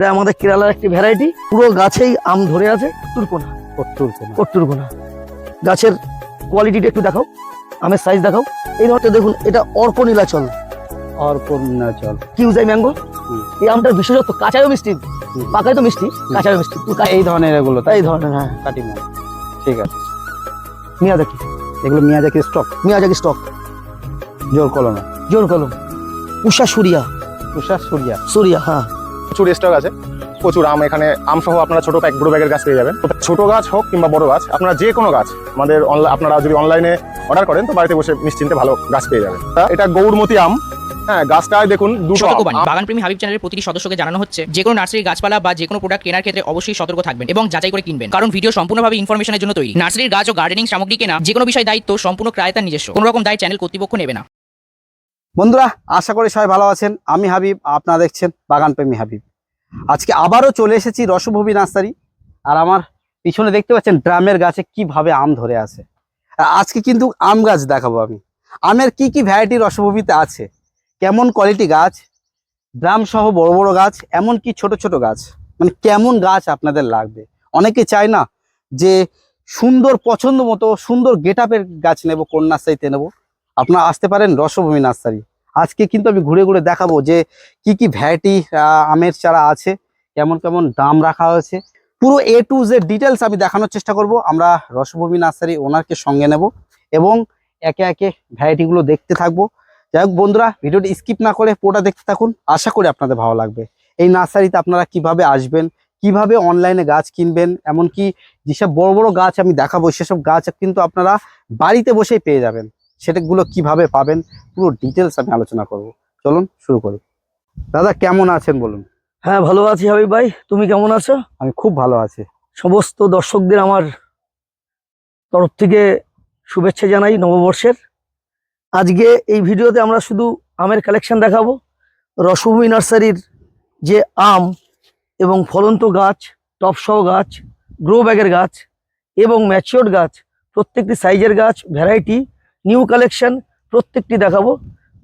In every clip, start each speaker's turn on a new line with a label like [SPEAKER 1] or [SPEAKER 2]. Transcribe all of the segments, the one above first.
[SPEAKER 1] এটা আমাদের কেরালার একটি ভ্যারাইটি পুরো গাছেই আম ধরে আছে। তুরকোনা
[SPEAKER 2] কট্টুর কোনো।
[SPEAKER 1] কট্টুরকোনা গাছের কোয়ালিটিটা একটু দেখাও আমের সাইজ দেখাও। এই ধরনের দেখুন এটা অর্ক নীলাচল
[SPEAKER 2] অর্পণাচল
[SPEAKER 1] কিউজাই ম্যাঙ্গো এই আমটার বিশেষত্ব কাঁচায়ও মিষ্টি। পাকায় তো মিষ্টি কাঁচায়ও মিষ্টি।
[SPEAKER 2] এই ধরনের এগুলো তাই
[SPEAKER 1] এই ধরনের হ্যাঁ।
[SPEAKER 2] কাটিমো। ঠিক আছে।
[SPEAKER 1] মিয়াজাকি
[SPEAKER 2] এগুলো মিয়াজাকি স্টক
[SPEAKER 1] মিয়াজাকি স্টক
[SPEAKER 2] জোর কলমে
[SPEAKER 1] জোর কলম উষা সুরিয়া।
[SPEAKER 2] তুষার সূর্যা।
[SPEAKER 1] সুরিয়া হ্যাঁ।
[SPEAKER 3] প্রচুর স্টক আছে প্রচুর আম এখানে আম সহ আপনারা ছোট প্যাক বড় ব্যাগের গাছ পেয়ে যাবেন। ছোট গাছ হোক কিংবা বড় গাছ আপনারা যে কোনো গাছ আমাদের অনলাইন আপনারা যদি অনলাইনে অর্ডার করেন তো বাড়িতে বসে নিশ্চিন্তে ভালো গাছ পেয়ে যাবেন। তা এটা গৌরমতি আম। হ্যাঁ গাছটায় দেখুন দুটো আম।
[SPEAKER 4] সতর্কবাণী বাগান প্রেমী হাবিব চ্যানেলের প্রতিটি সদস্যকে জানানো হচ্ছে যে কোনো নার্সারি গাছপালা বা যে কোনো প্রোডাক্ট কেনার ক্ষেত্রে অবশ্যই সতর্ক থাকবেন এবং যাচাই করে কিনবেন। কারণ ভিডিও সম্পূর্ণভাবে ইনফরমেশনের জন্য তৈরি। নার্সারির গাছ ও গার্ডেনিং সামগ্রী কেনা যে কোনো বিষয় দায়িত্ব সম্পূর্ণ ক্রায়তার নিজস্ব। কোনো রকম দায় চ্যানেল কর্তৃপক্ষ নেবে না।
[SPEAKER 2] বন্ধুরা আশা করি সবাই ভালো আছেন। আমি হাবিব আপনারা দেখছেন বাগান প্রেমী হাবিব। আজকে আবারও চলে এসেছি রসভূমি নার্সারি। আর আমার পিছনে দেখতে পাচ্ছেন ড্রামের গাছে কীভাবে আম ধরে আছে। আজকে কিন্তু আম গাছ দেখাবো আমি। আমের কি কি ভ্যারাইটি রসভূমিতে আছে? কেমন কোয়ালিটি গাছ? ড্রাম সহ বড় বড় গাছ এমন কি ছোট ছোট গাছ। মানে কেমন গাছ আপনাদের লাগবে? অনেকে চায় না যে সুন্দর পছন্দ মতো সুন্দর গেট গাছ নেব, কোন নার্সারিতে নেব। আপনারা আসতে পারেন রসভূমি নার্সারি। আজকে কিন্তু আমি ঘুরে ঘুরে দেখাবো যে কি কি ভ্যারাইটি আমের চারা আছে, কেমন কেমন দাম রাখা হয়েছে। পুরো এ টু জেড ডিটেলস আমি দেখানোর চেষ্টা করব। আমরা রসভূমি নার্সারি ওনারকে সঙ্গে নেব এবং একে একে ভ্যারাইটিগুলো দেখতে থাকব। যাই হোক বন্ধুরা, ভিডিওটি স্কিপ না করে পুরোটা দেখতে থাকুন। আশা করি আপনাদের ভালো লাগবে। এই নার্সারিতে আপনারা কীভাবে আসবেন, কীভাবে অনলাইনে গাছ কিনবেন, এমনকি যেসব বড় বড় গাছ আমি দেখাবো, সেসব গাছ কিন্তু আপনারা বাড়িতে বসেই পেয়ে যাবেন। সেটাগুলো কীভাবে পাবেন পুরো ডিটেলস আমি আলোচনা করব। চলুন শুরু করি। দাদা কেমন আছেন বলুন?
[SPEAKER 1] হ্যাঁ ভালো আছি হাবিব ভাই। তুমি কেমন আছো?
[SPEAKER 2] আমি খুব ভালো আছি।
[SPEAKER 1] সমস্ত দর্শকদের আমার তরফ থেকে শুভেচ্ছা জানাই নববর্ষের। আজকে এই ভিডিওতে আমরা শুধু আমের কালেকশন দেখাবো। রসভূমি নার্সারির যে আম এবং ফলন্ত গাছ টপসহ গাছ গ্রো ব্যাগের গাছ এবং ম্যাচিওর গাছ প্রত্যেকটি সাইজের গাছ ভ্যারাইটি নিউ কালেকশন প্রত্যেকটি দেখাবো।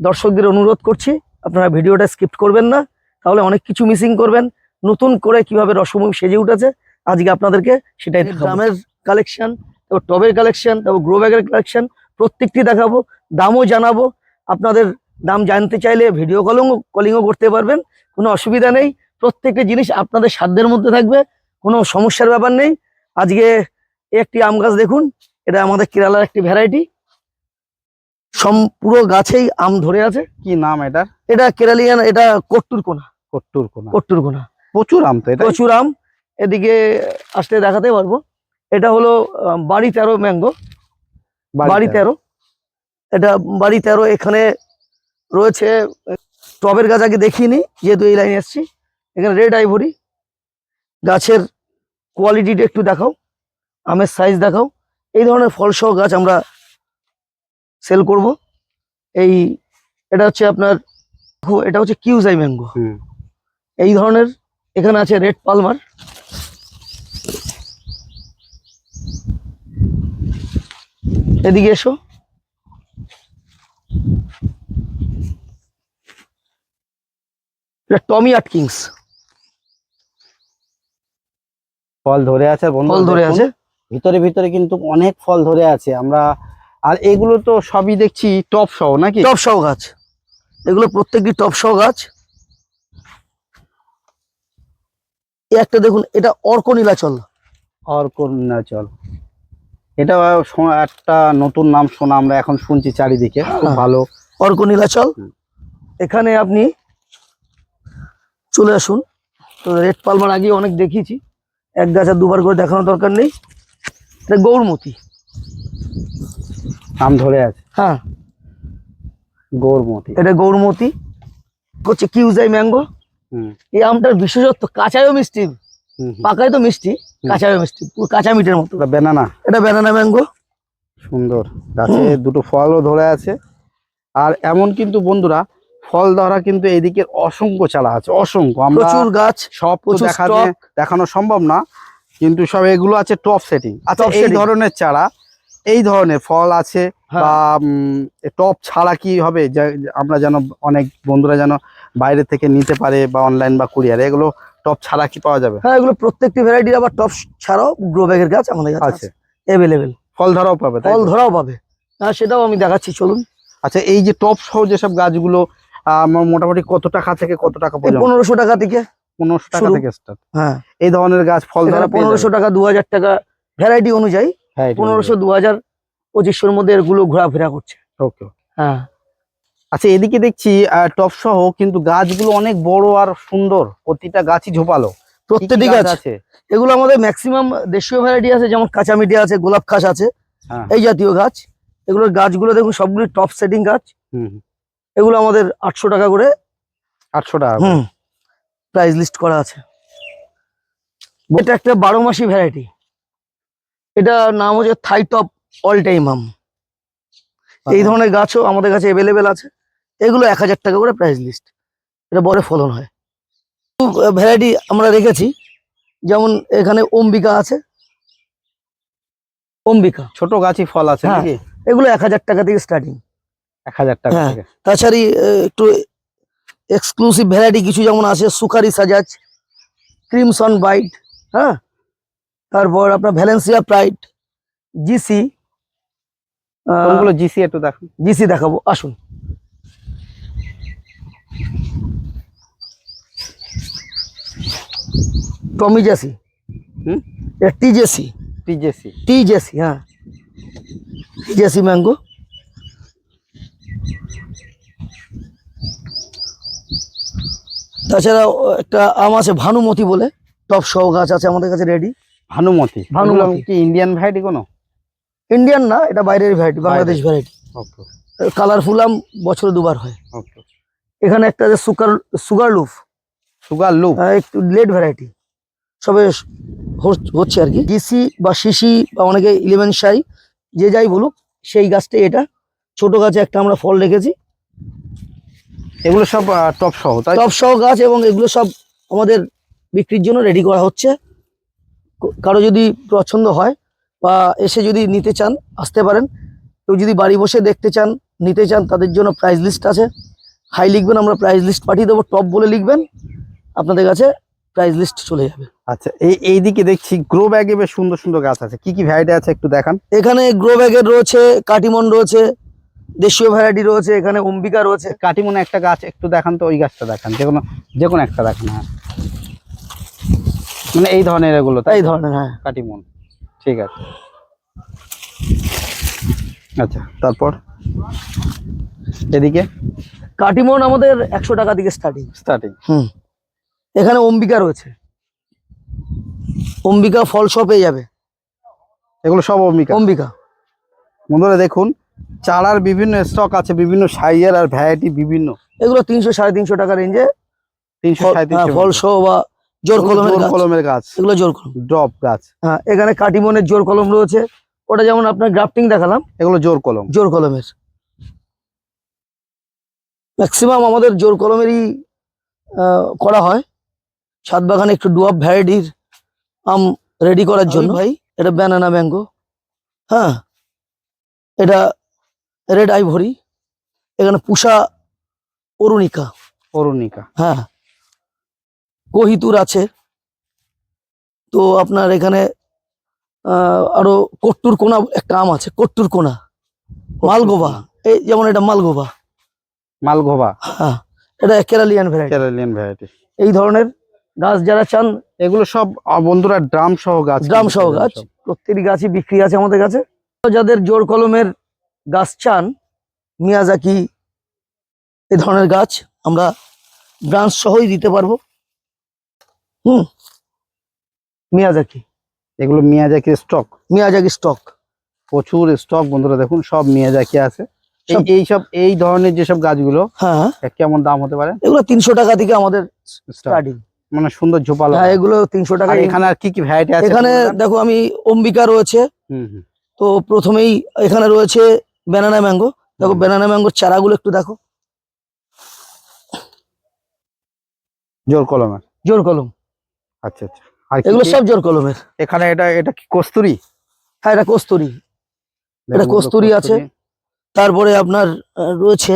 [SPEAKER 1] দর্শকদের অনুরোধ করছি আপনারা ভিডিওটা স্কিপ করবেন না তাহলে অনেক কিছু মিসিং করবেন। নতুন করে কীভাবে রসভূমি সেজে উঠেছে আজকে আপনাদেরকে সেটাই গ্রামের কালেকশন তারপর টবের কালেকশন তারপর গ্রো ব্যাগের কালেকশন প্রত্যেকটি দেখাবো দামও জানাব। আপনাদের দাম জানতে চাইলে ভিডিও কলিং কলিংও করতে পারবেন কোনো অসুবিধা নেই। প্রত্যেকটি জিনিস আপনাদের সাধ্যের মধ্যে থাকবে কোনো সমস্যার ব্যাপার নেই। আজকে একটি আম গাছ দেখুন এটা আমাদের কেরালার একটি ভ্যারাইটি। সম পুরো গাছেই আম ধরে আছে।
[SPEAKER 2] কি নাম এটা
[SPEAKER 1] এটা কেরালিয়ান এটা কট্টুর কোনা।
[SPEAKER 2] কট্টুর কোনা।
[SPEAKER 1] কট্টুর কোনা।
[SPEAKER 2] প্রচুর আম তো এটা
[SPEAKER 1] প্রচুর আম। এদিকে আসলে দেখাতে পারব। এটা হলো বাড়ি তেরো ম্যাঙ্গো। বাড়ি তেরো। এটা বাড়ি তেরো এখানে রয়েছে টবের গাছ আগে দেখিনি যেহেতু এই লাইনে এসছি। এখানে রেড আইভরি। গাছের কোয়ালিটিটা একটু দেখাও আমের সাইজ দেখাও। এই ধরনের ফলসহ গাছ আমরা সেল করব। এই এটা হচ্ছে আপনার এটা হচ্ছে কিউজাই ম্যাঙ্গো। এই ধরনের এখানে আছে রেড পালমার। এদিকে এসো। এটা টমি আটকিংস।
[SPEAKER 2] ফল ধরে আছে
[SPEAKER 1] ফল ধরে আছে।
[SPEAKER 2] ভিতরে ভিতরে কিন্তু অনেক ফল ধরে আছে। আমরা আর এগুলো তো সবই দেখছি টপ সহ নাকি?
[SPEAKER 1] টপ সহ গাছ। এগুলো প্রত্যেকটি টপ সহ গাছ। এই একটা দেখুন এটা অর্ক নীলাচল।
[SPEAKER 2] অর্ক নীলাচল। এটা একটা নতুন নাম শোনা আমরা এখন শুনছি চারিদিকে খুব
[SPEAKER 1] হ্যাঁ।
[SPEAKER 2] ভালো।
[SPEAKER 1] অর্ক নীলাচল। এখানে আপনি চলে আসুন। তো রেড পালমার আগে অনেক দেখিয়েছি। এক গাছ আর দুবার করে দেখানোর দরকার নেই। এটা গৌরমতি।
[SPEAKER 2] নাম ধরে আছে।
[SPEAKER 1] হ্যাঁ।
[SPEAKER 2] গৌরমতি।
[SPEAKER 1] এটা গৌরমতি। হচ্ছে কিউজাই ম্যাঙ্গো?
[SPEAKER 2] হুম।
[SPEAKER 1] এই আমটার বিশেষত্ব কাঁচায়ও মিষ্টি। পাকায় তো মিষ্টি কাঁচায়ও মিষ্টি পুরো কাঁচা মিটের মতো।
[SPEAKER 2] বেনানা।
[SPEAKER 1] এটা ব্যানানা ম্যাঙ্গো।
[SPEAKER 2] সুন্দর। গাছে দুটো ফলও ধরে আছে। আর এমন কিন্তু বন্ধুরা ফল ধরা কিন্তু এদিকে অসংখ্য চালা আছে। অসংখ্য। আমরা
[SPEAKER 1] প্রচুর গাছ
[SPEAKER 2] সব
[SPEAKER 1] stock।
[SPEAKER 2] দেখানো সম্ভব না কিন্তু সব এগুলো আছে টপ সেটিং আচ্ছা এই ধরনের চারা এই ধরনের ফল আছে
[SPEAKER 1] হ্যাঁ।
[SPEAKER 2] বা টপ ছাড়া কি হবে? আমরা যেন অনেক বন্ধুরা যেন বাইরে থেকে নিতে পারে বা অনলাইন বা কুরিয়ার এগুলো টপ ছাড়া কি পাওয়া যাবে?
[SPEAKER 1] হ্যাঁ এগুলো প্রত্যেকটি ভ্যারাইটি আবার টপ ছাড়াও গ্রো ব্যাগের গাছ আমাদের কাছে
[SPEAKER 2] আছে
[SPEAKER 1] আছে অ্যাভেলেবেল
[SPEAKER 2] ফল ধরাও পাবে
[SPEAKER 1] ফল ধরাও পাবে। হ্যাঁ সেটাও আমি দেখাচ্ছি চলুন।
[SPEAKER 2] আচ্ছা এই যে টপ সহ যেসব গাছগুলো মোটামুটি কত টাকা থেকে কত টাকা পর্যন্ত?
[SPEAKER 1] পনেরোশো টাকা থেকে।
[SPEAKER 2] পনেরোশো টাকা থেকে স্টার্ট
[SPEAKER 1] হ্যাঁ।
[SPEAKER 2] এই ধরনের গাছ ফল ধরা
[SPEAKER 1] পনেরোশো টাকা দু হাজার টাকা ভ্যারাইটি অনুযায়ী
[SPEAKER 2] হ্যাঁ
[SPEAKER 1] পনেরোশো দু হাজার পঁচিশশোর মধ্যে এগুলো ঘোরাফেরা করছে।
[SPEAKER 2] ওকে
[SPEAKER 1] হ্যাঁ।
[SPEAKER 2] আচ্ছা এদিকে দেখছি টপ সহ কিন্তু গাছগুলো অনেক বড় আর সুন্দর। প্রতিটা গাছই ঝোপালো।
[SPEAKER 1] প্রত্যেকটি গাছ
[SPEAKER 2] আছে?
[SPEAKER 1] এগুলো আমাদের ম্যাক্সিমাম দেশীয় ভ্যারাইটি আছে যেমন কাঁচামিটি আছে গোলাপ খাস আছে।
[SPEAKER 2] হ্যাঁ।
[SPEAKER 1] এই জাতীয় গাছ। এগুলোর গাছগুলো দেখুন সবগুলি টপ সেটিং গাছ। এগুলো আমাদের আটশো টাকা করে
[SPEAKER 2] আটশো টাকা
[SPEAKER 1] প্রাইস লিস্ট করা আছে। এটা একটা বারো মাসি ভ্যারাইটি এটা নাম হচ্ছে থাই টপ অল টাইম আম এই ধরনের গাছও আমাদের কাছে অ্যাভেলেবেল আছে। এগুলো এক হাজার টাকা করে প্রাইস লিস্ট এটা বড় ফলন হয়। ভ্যারাইটি আমরা রেখেছি। যেমন এখানে অম্বিকা আছে। অম্বিকা।
[SPEAKER 2] ছোট গাছই ফল আছে
[SPEAKER 1] হ্যাঁ। এগুলো এক হাজার টাকা থেকে স্টার্টিং
[SPEAKER 2] এক হাজার টাকা
[SPEAKER 1] হ্যাঁ। তাছাড়া একটু এক্সক্লুসিভ ভ্যারাইটি কিছু যেমন আছে সুকারি সাজাজ ক্রিমসন বাইট হ্যাঁ? তারপর আপনার ভ্যালেন্সিয়া প্রাইড জিসি
[SPEAKER 2] কোনগুলো জিসি একটু দেখুন।
[SPEAKER 1] জিসি দেখাবো আসুন। টমি জেসি
[SPEAKER 2] হুম?
[SPEAKER 1] এটা টিজেসি
[SPEAKER 2] টিজেসি
[SPEAKER 1] টিজেসি হ্যাঁ। টিজেসি ম্যাঙ্গো তাছাড়া একটা আম আছে ভানুমতি বলে টপ সহ গাছ আছে আমাদের কাছে রেডি
[SPEAKER 2] ভানুমতি।
[SPEAKER 1] ভানুমতি।
[SPEAKER 2] কি ইন্ডিয়ান ভ্যারাইটি কোনো?
[SPEAKER 1] ইন্ডিয়ান না এটা বাইরের ভ্যারাইটি বাংলাদেশ ভ্যারাইটি কালারফুল আম বছরে দুবার হয়। এখানে একটা আছে সুগার সুগার লুফ
[SPEAKER 2] সুগার
[SPEAKER 1] আহ, একটু লেট ভ্যারাইটি সবে হচ- হচ্ছে আর কি। ডিসি বা শিশি বা অনেকে ইলেভেন শাই যে যাই বলুক সেই গাছটাই এটা। ছোট গাছে একটা আমরা ফল রেখেছি।
[SPEAKER 2] এগুলো সব টপ সহ তাই
[SPEAKER 1] টপ সহ গাছ এবং এগুলো সব আমাদের বিক্রির জন্য রেডি করা হচ্ছে। কারও যদি পছন্দ হয় বা এসে যদি নিতে চান আসতে পারেন। কেউ যদি বাড়ি বসে দেখতে চান নিতে চান তাদের জন্য প্রাইস লিস্ট আছে। হাই লিখবেন আমরা প্রাইস লিস্ট পাঠিয়ে দেবো। টপ বলে লিখবেন আপনাদের কাছে প্রাইস লিস্ট চলে যাবে।
[SPEAKER 2] আচ্ছা এই এইদিকে দেখছি গ্রো ব্যাগে বেশ সুন্দর সুন্দর গাছ আছে। কি কি ভ্যারাইটি আছে একটু দেখান।
[SPEAKER 1] এখানে গ্রো ব্যাগের রয়েছে কাটিমন রয়েছে দেশীয় ভ্যারাইটি রয়েছে এখানে অম্বিকা রয়েছে।
[SPEAKER 2] কাটিমনে একটা গাছ একটু দেখান তো ওই গাছটা দেখান। যে কোনো যে কোনো একটা দেখান হ্যাঁ। মানে এই ধরনের এগুলো তাই
[SPEAKER 1] এই ধরনের হ্যাঁ।
[SPEAKER 2] কাটিমন ঠিক আছে। আচ্ছা তারপর? এদিকে?
[SPEAKER 1] কাটিমন আমাদের একশো টাকা থেকে স্টার্টিং
[SPEAKER 2] স্টার্টিং
[SPEAKER 1] হুম। এখানে অম্বিকা রয়েছে। অম্বিকা ফল সব পেয়ে যাবে।
[SPEAKER 2] এগুলো সব অম্বিকা?
[SPEAKER 1] অম্বিকা।
[SPEAKER 2] বন্ধুরা দেখুন চারার বিভিন্ন স্টক আছে বিভিন্ন সাইজের আর ভ্যারাইটি বিভিন্ন।
[SPEAKER 1] এগুলো তিনশো সাড়ে তিনশো টাকা রেঞ্জে
[SPEAKER 2] তিনশো
[SPEAKER 1] ফল সহ বা জোর কলমের
[SPEAKER 2] কলমের গাছ।
[SPEAKER 1] এগুলো জোর কলম।
[SPEAKER 2] ড্রপ গাছ।
[SPEAKER 1] হ্যাঁ এখানে কাটিমনের জোর কলম রয়েছে। ওটা যেমন আপনার গ্রাফটিং দেখালাম
[SPEAKER 2] এগুলো জোর কলম।
[SPEAKER 1] জোর কলমের। ম্যাক্সিমাম আমাদের জোর কলমেরই করা হয়। ছাদ বাগানে একটু ডুয়াব ভ্যারাইটির আম রেডি করার জন্য। ভাই। এটা ব্যানানা ম্যাঙ্গো হ্যাঁ এটা রেড আইভরি এখানে পুষা অরুণিকা।
[SPEAKER 2] অরুণিকা।
[SPEAKER 1] হ্যাঁ কোহিতুর আছে। তো আপনার এখানে আহ, আরও কট্টুর কোনা একটা আম আছে কট্টুর কোনা। মালগোবা এই যেমন এটা মালগোবা
[SPEAKER 2] মালগোবা
[SPEAKER 1] হ্যাঁ এটা কেরালিয়ান ভ্যারাইটি
[SPEAKER 2] কেরালিয়ান ভ্যারাইটি
[SPEAKER 1] এই ধরনের গাছ যারা চান
[SPEAKER 2] এগুলো সব বন্ধুরা ড্রাম সহ গাছ
[SPEAKER 1] ড্রাম সহ গাছ। প্রত্যেকটি গাছই বিক্রি আছে আমাদের কাছে। যাদের জোর কলমের গাছ চান মিয়াজাকি এই ধরনের গাছ আমরা ব্রাঞ্চ সহই দিতে পারব। হুম। মিয়াজাকি।
[SPEAKER 2] এগুলো মিয়াজাকি স্টক
[SPEAKER 1] মিয়াজাকি স্টক
[SPEAKER 2] প্রচুর স্টক বন্ধুরা দেখুন সব মিয়াজাকি আছে। এই
[SPEAKER 1] সব-
[SPEAKER 2] এই ধরনের যেসব গাছগুলো
[SPEAKER 1] হ্যাঁ।
[SPEAKER 2] কেমন দাম হতে পারে?
[SPEAKER 1] এগুলো তিনশো টাকা থেকে আমাদের স্টার্টিং
[SPEAKER 2] মানে সুন্দর ঝোপালো।
[SPEAKER 1] হ্যাঁ এগুলো তিনশো টাকা
[SPEAKER 2] এখানে আর কি কি ভ্যারাইটি আছে
[SPEAKER 1] এখানে দেখো আমি অম্বিকা রয়েছে। তো প্রথমেই এখানে রয়েছে ব্যানানা ম্যাঙ্গো দেখো। ব্যানানা ম্যাঙ্গোর চারাগুলো একটু দেখো।
[SPEAKER 2] জোর কলমের
[SPEAKER 1] জোর কলম।
[SPEAKER 2] আচ্ছা আচ্ছা।
[SPEAKER 1] এগুলো সব জোর কলমের।
[SPEAKER 2] এখানে এটা এটা কি কস্তুরি?
[SPEAKER 1] হ্যাঁ এটা কস্তুরি। এটা কস্তুরী আছে। তারপরে আপনার রয়েছে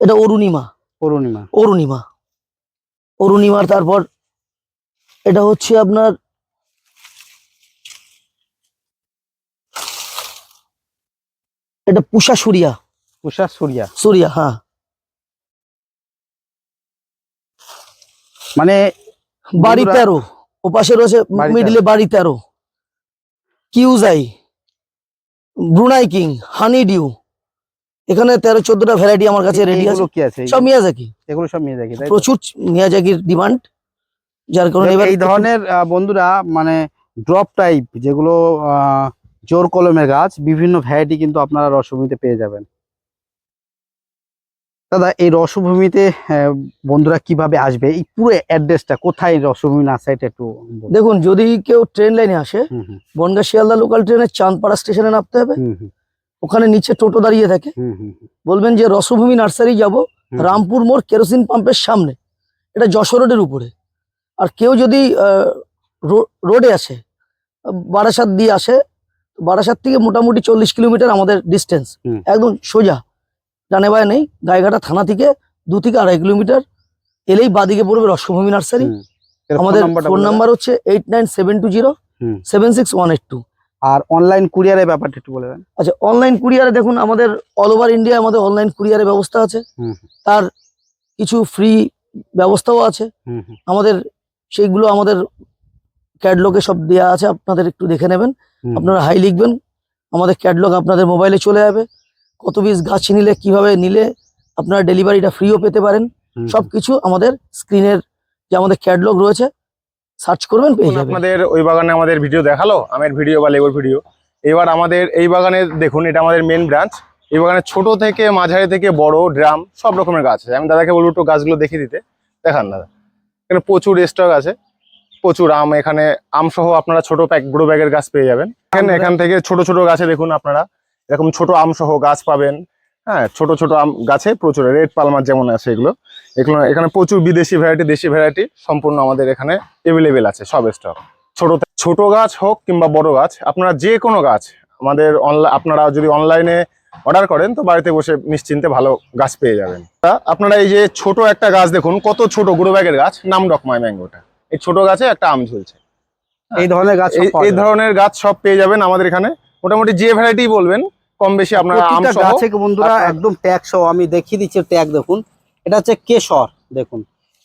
[SPEAKER 1] এটা অরুণিমা।
[SPEAKER 2] অরুণিমা।
[SPEAKER 1] অরুণিমা। অরুণিমার তারপর এটা হচ্ছে আপনার এটা পুষা সুরিয়া।
[SPEAKER 2] উষা সুরিয়া।
[SPEAKER 1] সুরিয়া হ্যাঁ।
[SPEAKER 2] মানে
[SPEAKER 1] বাড়ি তেরো ওপাশে রয়েছে
[SPEAKER 2] বাড়ি
[SPEAKER 1] মিডিলে বাড়ি তেরো। কিউজাই ব্রুনাই কিং হানি ডিউ। এখানে তেরো চোদ্দটা ভ্যারাইটি আমার কাছে রেডি আছে। সব মিয়াজাকি।
[SPEAKER 2] এগুলো সব দেখি
[SPEAKER 1] প্রচুর মিয়াজাকির ডিমান্ড যার কারণে এবার
[SPEAKER 2] এই ধরনের বন্ধুরা মানে ড্রপ টাইপ যেগুলো জোর কলমের গাছ বিভিন্ন ভ্যারাইটি কিন্তু আপনারা রসভূমিতে পেয়ে যাবেন। দাদা এই রসভূমিতে বন্ধুরা কীভাবে আসবে? এই পুরো অ্যাড্রেসটা কোথায় রসভূমি নার্সারিটা একটু
[SPEAKER 1] দেখুন যদি কেউ ট্রেন লাইনে আসে বনগা শিয়ালদা লোকাল ট্রেনের চাঁদপাড়া স্টেশনে নামতে হবে। ওখানে নিচে টোটো দাঁড়িয়ে থাকে। বলবেন যে রসভূমি নার্সারি যাব রামপুর মোড় কেরোসিন পাম্পের সামনে। এটা যশোর রোডের উপরে। আর কেউ যদি রোডে আসে বারাসাত দিয়ে আসে বারাসাত থেকে মোটামুটি চল্লিশ কিলোমিটার আমাদের ডিস্টেন্স একদম সোজা। ডানে বায়ে নেই গায়েঘাটা থানা থেকে দু থেকে আড়াই কিলোমিটার এলেই বাদিকে পড়বে রসভূমি নার্সারি। আমাদের ফোন নাম্বার হচ্ছে eight nine seven two zero. Seven six one eight two
[SPEAKER 2] আর অনলাইন কুরিয়ারের ব্যাপারটা একটু বলে দেন।
[SPEAKER 1] আচ্ছা অনলাইন কুরিয়ারে দেখুন আমাদের অল ওভার ইন্ডিয়া আমাদের অনলাইন কুরিয়ারের ব্যবস্থা আছে। তার কিছু ফ্রি ব্যবস্থাও আছে। আমাদের সেইগুলো আমাদের ক্যাটলগে সব দেওয়া আছে আপনাদের একটু দেখে নেবেন। আপনারা হাই লিখবেন আমাদের ক্যাটলগ আপনাদের মোবাইলে চলে যাবে। কত পিস গাছ নিলে কীভাবে নিলে আপনারা ডেলিভারিটা ফ্রিও পেতে পারেন। সব কিছু আমাদের স্ক্রিনের যে আমাদের ক্যাটলগ রয়েছে সার্চ করবেন পেয়ে যাবেন।
[SPEAKER 3] আপনাদের ওই বাগানে আমাদের ভিডিও দেখাল আমের ভিডিও বা লেবুর ভিডিও এবার আমাদের এই বাগানে দেখুন এটা আমাদের মেন ব্রাঞ্চ এই বাগানে ছোট থেকে মাঝারি থেকে বড় ড্রাম সব রকমের গাছ আছে। আমি দাদাকে বলব একটু গাছগুলো দেখিয়ে দিতে। দেখান দাদা। এখানে প্রচুর স্টক আছে। প্রচুর আম এখানে আম সহ আপনারা ছোট প্যাক বড় ব্যাগের গাছ পেয়ে যাবেন। এখানে এখান থেকে ছোট ছোট গাছে দেখুন আপনারা। এরকম ছোট আম সহ গাছ পাবেন। হ্যাঁ ছোট ছোট আম গাছে প্রচুর রেড পালমার যেমন আছে এগুলো। এগুলো এখানে প্রচুর বিদেশি ভ্যারাইটি দেশি ভ্যারাইটি সম্পূর্ণ আমাদের এখানে এভেলেবেল আছে সব স্টক ছোট ছোট গাছ হোক কিংবা বড় গাছ আপনারা যে কোনো গাছ আমাদের অনলাইন আপনারা যদি অনলাইনে অর্ডার করেন তো বাড়িতে বসে নিশ্চিন্তে ভালো গাছ পেয়ে যাবেন। আপনারা এই যে ছোট একটা গাছ দেখুন কত ছোট গুঁড়ো ব্যাগের গাছ নাম ডকমাই ম্যাঙ্গোটা এই ছোট গাছে একটা আম ঝুলছে।
[SPEAKER 2] এই ধরনের গাছ
[SPEAKER 3] এই। ধরনের গাছ সব পেয়ে যাবেন আমাদের এখানে। মোটামুটি যে ভ্যারাইটি বলবেন কম বেশি আপনারা আম
[SPEAKER 2] প্রতিটা
[SPEAKER 3] সহ
[SPEAKER 2] গাছে বন্ধুরা একদম ট্যাগ সহ আমি দেখিয়ে দিচ্ছি ট্যাগ দেখুন। এটা হচ্ছে কেশর দেখুন।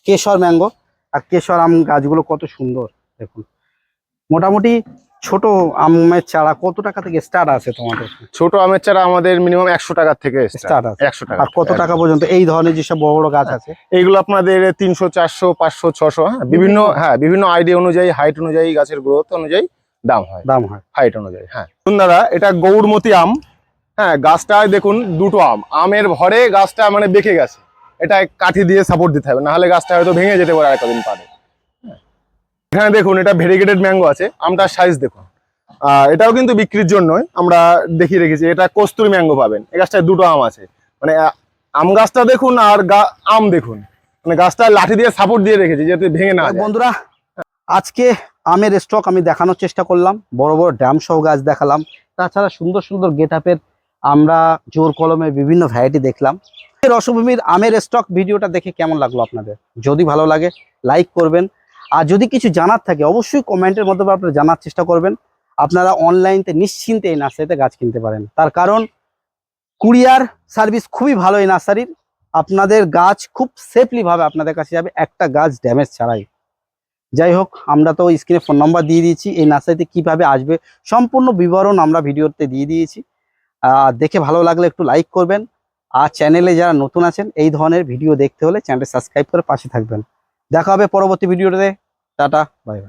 [SPEAKER 2] কেশর ম্যাঙ্গো আর কেশর আম গাছগুলো কত সুন্দর দেখুন। মোটামুটি ছোট আমের চারা কত টাকা থেকে স্টার্ট আছে তোমাদের?
[SPEAKER 3] ছোট আমের চারা আমাদের মিনিমাম একশো টাকার থেকে
[SPEAKER 2] স্টার্ট আছে।
[SPEAKER 3] একশো টাকা
[SPEAKER 2] আর কত টাকা পর্যন্ত এই ধরনের যেসব বড় বড় গাছ আছে?
[SPEAKER 3] এইগুলো আপনাদের তিনশো চারশো পাঁচশো ছশো হ্যাঁ বিভিন্ন হ্যাঁ বিভিন্ন আইডিয়া অনুযায়ী হাইট অনুযায়ী গাছের গ্রোথ অনুযায়ী দাম হয়।
[SPEAKER 2] দাম হয়।
[SPEAKER 3] হাইট অনুযায়ী হ্যাঁ। দাদা এটা গৌরমতি আম। হ্যাঁ গাছটায় দেখুন দুটো আম। আমের ভরে গাছটা মানে বেঁকে গেছে। এটা কাঠি দিয়ে সাপোর্ট দিতে হবে নাহলে গাছটা হয়তো ভেঙে যেতে পারে আরেকটা পারে। এখানে দেখুন এটা ভেরিগেটেড ম্যাঙ্গো আছে। আমটার সাইজ দেখুন। আর এটাও কিন্তু বিক্রির জন্যই আমরা দেখিয়ে রেখেছি এটা কস্তুরি ম্যাঙ্গো পাবেন। এই গাছটায় দুটো আম আছে। মানে আম গাছটা দেখুন আর আম দেখুন। মানে গাছটা লাঠি দিয়ে সাপোর্ট দিয়ে রেখেছি যাতে ভেঙে না
[SPEAKER 2] বন্ধুরা আজকে আমের স্টক আমি দেখানোর চেষ্টা করলাম। বড় বড় ড্যাম সহ গাছ দেখালাম। তাছাড়া সুন্দর সুন্দর গেট আপের আমরা জোর কলমের বিভিন্ন ভ্যারাইটি দেখলাম। রসভূমির আমের স্টক ভিডিওটা দেখে কেমন লাগল আপনাদের? যদি ভালো লাগে লাইক করবেন। আর যদি কিছু জানার থাকে, অবশ্যই কমেন্টের মাধ্যমে আপনারা জানার চেষ্টা করবেন। আপনারা অনলাইনতে নিশ্চিন্তে এই নার্সারিতে গাছ কিনতে পারেন। তার কারণ, কুরিয়ার সার্ভিস খুবই ভালো এই নার্সারির আপনাদের গাছ খুব সেফলিভাবে আপনাদের কাছে যাবে। একটা গাছ ড্যামেজ ছাড়াই। যাই হোক আমরা তো স্ক্রিনে ফোন নাম্বার দিয়ে দিয়েছি, এই নার্সারিতে কীভাবে আসবে সম্পূর্ণ বিবরণ আমরা ভিডিওতে দিয়ে দিয়েছি। আর দেখে ভালো লাগলে একটু লাইক করবেন। আর চ্যানেলে যারা নতুন আছেন, এই ধরনের ভিডিও দেখতে হলে চ্যানেলটা সাবস্ক্রাইব করে পাশে থাকবেন। দেখা হবে পরবর্তী ভিডিওতে টাটা বাই বাই